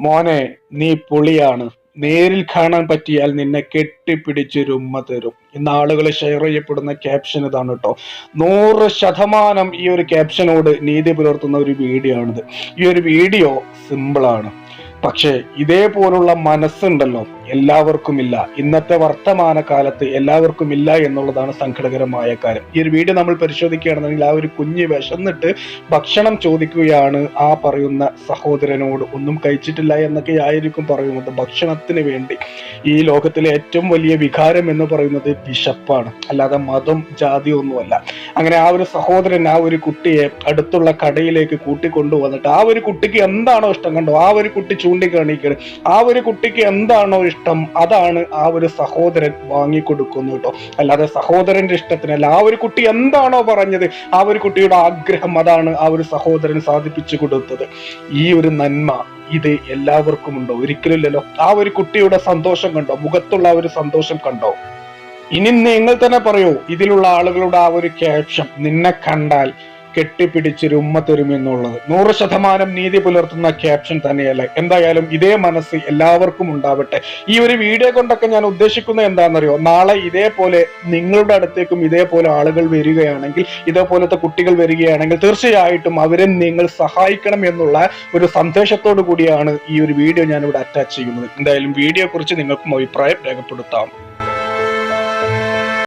മോനെ നീ പുളിയാണ്. നേരിൽ കാണാൻ പറ്റിയാൽ നിന്നെ കെട്ടിപ്പിടിച്ചൊരു ഉമ്മ തരും. ഇന്ന് ആളുകൾ ഷെയർ ചെയ്യപ്പെടുന്ന ക്യാപ്ഷൻ ഇതാണ് കേട്ടോ നൂറ് ശതമാനം ഈ ഒരു ക്യാപ്ഷനോട് നീതി പുലർത്തുന്ന ഒരു വീഡിയോ ആണിത്. ഈ ഒരു വീഡിയോ സിമ്പിളാണ് പക്ഷേ ഇതേപോലുള്ള മനസ്സുണ്ടല്ലോ എല്ലാവർക്കും ഇല്ല ഇന്നത്തെ വർത്തമാന കാലത്ത് എല്ലാവർക്കും ഇല്ല എന്നുള്ളതാണ് സങ്കടകരമായ കാര്യം. ഈ ഒരു വീഡിയോ നമ്മൾ പരിശോധിക്കുകയാണെന്നുണ്ടെങ്കിൽ ആ ഒരു കുഞ്ഞ് വിശന്നിട്ട് ഭക്ഷണം ചോദിക്കുകയാണ് ആ പറയുന്ന സഹോദരനോട്. ഒന്നും കഴിച്ചിട്ടില്ല എന്നൊക്കെ ആയിരിക്കും പറയുന്നത്. ഭക്ഷണത്തിന് വേണ്ടി. ഈ ലോകത്തിലെ ഏറ്റവും വലിയ വികാരം എന്ന് പറയുന്നത് വിശപ്പാണ് അല്ലാതെ മതം ജാതി ഒന്നുമല്ല അങ്ങനെ ആ ഒരു സഹോദരൻ ആ ഒരു കുട്ടിയെ അടുത്തുള്ള കടയിലേക്ക് കൂട്ടിക്കൊണ്ടുവന്നിട്ട് ആ ഒരു കുട്ടിക്ക് എന്താണോ ഇഷ്ടം കണ്ടോ ആ ഒരു കുട്ടി ചൂണ്ടിക്കാണിക്കുന്നത് ആ ഒരു കുട്ടിക്ക് എന്താണോ ഇഷ്ടം അതാണ് ആ ഒരു സഹോദരൻ വാങ്ങിക്കൊടുക്കുന്നു കേട്ടോ അല്ലാതെ സഹോദരന്റെ ഇഷ്ടത്തിനല്ല ആ ഒരു കുട്ടി എന്താണോ പറഞ്ഞത് ആ ഒരു കുട്ടിയുടെ ആഗ്രഹം അതാണ് ആ ഒരു സഹോദരൻ സാധിപ്പിച്ചു കൊടുത്തത് ഈ ഒരു നന്മ ഇത് എല്ലാവർക്കും ഉണ്ടോ ഒരിക്കലില്ലല്ലോ ആ ഒരു കുട്ടിയുടെ സന്തോഷം കണ്ടോ മുഖത്തുള്ള ഒരു സന്തോഷം കണ്ടോ ഇനി നിങ്ങൾ തന്നെ പറയൂ ഇതിലുള്ള ആളുകളുടെ ആ ഒരു ക്യാപ്ഷൻ നിന്നെ കണ്ടാൽ കെട്ടിപ്പിടിച്ചൊരു ഉമ്മ തരും എന്നുള്ളത്. നൂറ് ശതമാനം നീതി പുലർത്തുന്ന ക്യാപ്ഷൻ തന്നെയല്ലേ. എന്തായാലും ഇതേ മനസ്സ് എല്ലാവർക്കും ഉണ്ടാവട്ടെ. ഈ ഒരു വീഡിയോ കൊണ്ടൊക്കെ ഞാൻ ഉദ്ദേശിക്കുന്നത് എന്താണെന്നറിയോ? നാളെ ഇതേപോലെ നിങ്ങളുടെ അടുത്തേക്കും ഇതേപോലെ ആളുകൾ വരികയാണെങ്കിൽ ഇതേപോലത്തെ കുട്ടികൾ വരികയാണെങ്കിൽ തീർച്ചയായിട്ടും അവരെ നിങ്ങൾ സഹായിക്കണം എന്നുള്ള ഒരു സന്ദേശത്തോടു കൂടിയാണ് ഈ ഒരു വീഡിയോ ഞാൻ ഇവിടെ അറ്റാച്ച് ചെയ്യുന്നത്. എന്തായാലും വീഡിയോ കുറിച്ച് നിങ്ങൾക്കും അഭിപ്രായം രേഖപ്പെടുത്താം.